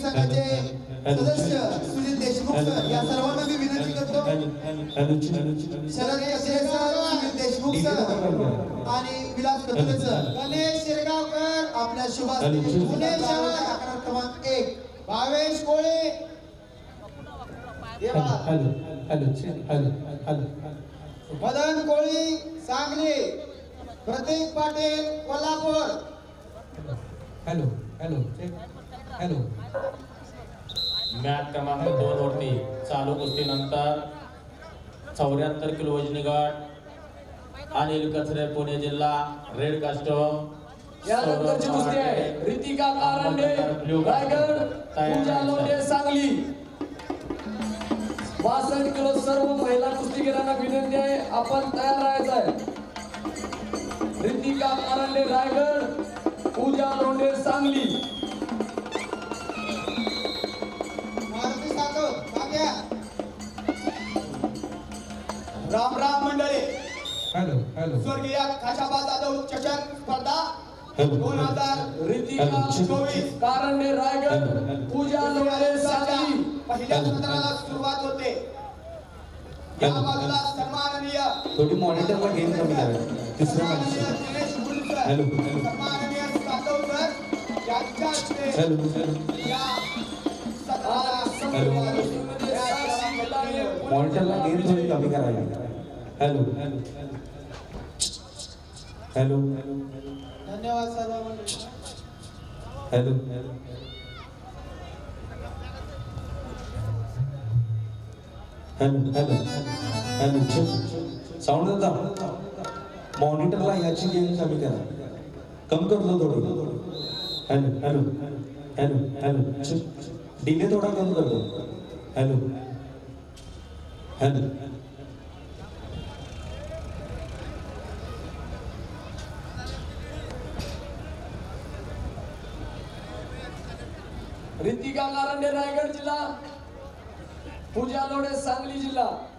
संघाचे सदस्य सुनील देशमुख सर या सर्वांना मी विनंती करतो. शरद कसे सर सुनील देशमुख सर आणि विलास कथुरे सर. गणेश शिरगावकर आपल्या शुभास पुणे शहर अकरा क्रमांक एक. Bhavesh Kole. Madan Koli Sangli. Pratik Patil Kolhapur. Hello hello. Hello. Match क्रमांक दोन वरती चालू कुस्तीनंतर चौऱ्याहत्तर किलो वजनी गट अनिल कचरे पुणे जिल्हा रेड कास्टोम यानंतरची कुस्ती आहे. रितिका कारंडे रायगड पूजा लोंढे सांगली. बासष्ट किलो सर्व महिला कुस्तीगिरांना विनंती आहे. आपण तयार राहायचं आहे. रितिका कारंडे रायगड पूजा लोंढे सांगली. राम राम मंडळी. Hello hello. स्वर्गीय खाशाबा जाधव चषक स्पर्धा दोन हजार रितिका चोवीस. कारंडे रायगड पूजा सांगली पहिल्या सत्राला सुरुवात होते. या बाजूला सन्माननीय थोडी मॉनिटरला गेम कमी करा तिसऱ्या हॅलो, हॅलो. सन्माननीय सातव सर यांच्या हॅलो मिळाली. मॉनिटरला गेम थोडी कमी करायला हॅलो हॅलो धन्यवाद सर्व मंडळी hello hello hello hello sound दादा मॉनिटरला याची गेम कमी करा कम करतो थोडं hello hello hello hello delay थोडा कम करतो हॅलो हॅलो रितिका कारंडे रायगड जिल्हा पूजा लोडे सांगली जिल्हा.